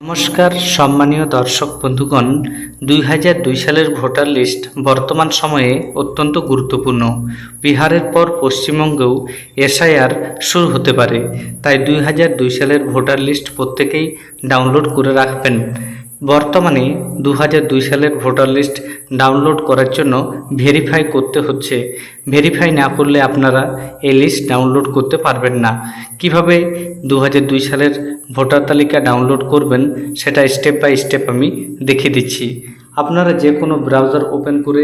নমস্কার, সম্মানীয় দর্শক বন্ধুগণ, দুই হাজার দুই সালের ভোটার লিস্ট বর্তমান সময়ে অত্যন্ত গুরুত্বপূর্ণ। বিহারের পর পশ্চিমবঙ্গেও এসআইআর শুরু হতে পারে। তাই দুই হাজার দুই সালের ভোটার লিস্ট প্রত্যেকেই ডাউনলোড করে রাখবেন। বর্তমানে দু হাজার দুই সালের ভোটার লিস্ট ডাউনলোড করার জন্য ভেরিফাই করতে হচ্ছে। ভেরিফাই না করলে আপনারা এই লিস্ট ডাউনলোড করতে পারবেন না। কীভাবে দু হাজার দুই সালের ভোটার তালিকা ডাউনলোড করবেন, সেটা স্টেপ বাই স্টেপ আমি দেখিয়ে দিচ্ছি। আপনারা যে কোনো ব্রাউজার ওপেন করে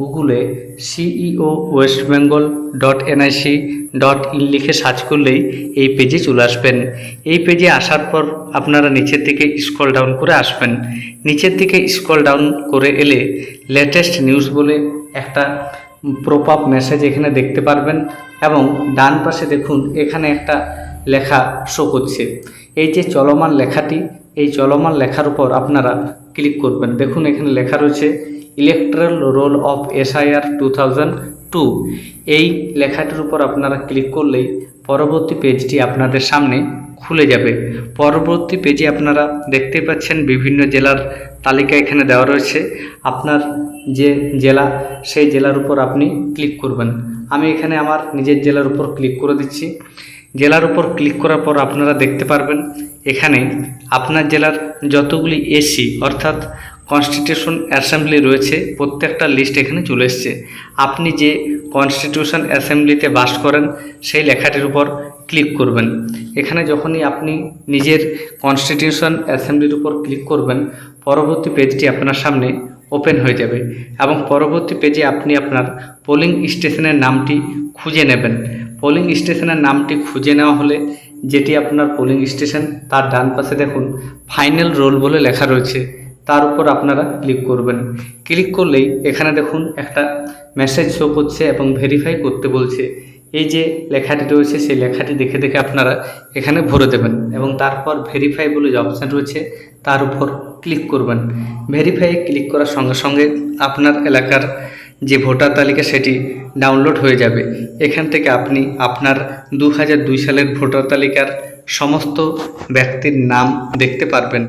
গুগলে CEO West Bengal dot NIC dot in লিখে সার্চ করলেই এই পেজে চলে আসবেন। এই পেজে আসার পর আপনারা নিচের দিকে স্ক্রল ডাউন করে আসবেন। নিচের দিকে স্ক্রল ডাউন করে এলে লেটেস্ট নিউজ বলে একটা প্রপ আপ মেসেজ এখানে দেখতে পারবেন এবং ডান পাশে দেখুন, এখানে একটা লেখা শো করছে। এই যে চলমান লেখাটি, এই চলমান লেখার উপর আপনারা ক্লিক করবেন। দেখুন, এখানে লেখা রয়েছে electoral roll of SIR two thousand two এই লেখাটির উপর আপনারা ক্লিক করলেই পরবর্তী পেজটি আপনাদের সামনে খুলে যাবে। পরবর্তী পেজে আপনারা দেখতে পাচ্ছেন বিভিন্ন জেলার তালিকা এখানে দেওয়া রয়েছে। আপনার যে জেলা, সেই জেলার উপর আপনি ক্লিক করবেন। আমি এখানে আমার নিজের জেলার উপর ক্লিক করে দিচ্ছি। জেলার উপর ক্লিক করার পর আপনারা দেখতে পারবেন, এখানে আপনার জেলার যতগুলি এসি অর্থাৎ কনস্টিটিউশন অ্যাসেম্বলি রয়েছে, প্রত্যেকটা লিস্ট এখানে চলে এসছে। আপনি যে কনস্টিটিউশন অ্যাসেম্বলিতে বাস করেন, সেই লেখাটির উপর ক্লিক করবেন। এখানে যখনই আপনি নিজের কনস্টিটিউশন অ্যাসেম্বলির উপর ক্লিক করবেন, পরবর্তী পেজটি আপনার সামনে ওপেন হয়ে যাবে এবং পরবর্তী পেজে আপনি আপনার পোলিং স্টেশনের নামটি খুঁজে নেবেন। পোলিং স্টেশনের নামটি খুঁজে নেওয়া হলে যেটি আপনার পোলিং স্টেশন তার ডান পাশে দেখুন ফাইনাল রোল বলে লেখা রয়েছে। তার উপর আপনারা ক্লিক করবেন। ক্লিক করলেই এখানে দেখুন, একটা মেসেজ শো করছে এবং ভেরিফাই করতে বলছে। এই যে লেখাটি রয়েছে, সেই লেখাটি দেখে দেখে আপনারা এখানে ভরে দেবেন এবং তারপর ভেরিফাই বলে যে অপশান রয়েছে, তার উপর ক্লিক করবেন। ভেরিফাই ক্লিক করার সঙ্গে সঙ্গে আপনার এলাকার যে ভোটার তালিকা সেটি ডাউনলোড হয়ে যাবে। এখান থেকে আপনি আপনার দু হাজার দুই সালের ভোটার তালিকার সমস্ত ব্যক্তির নাম দেখতে পারবেন।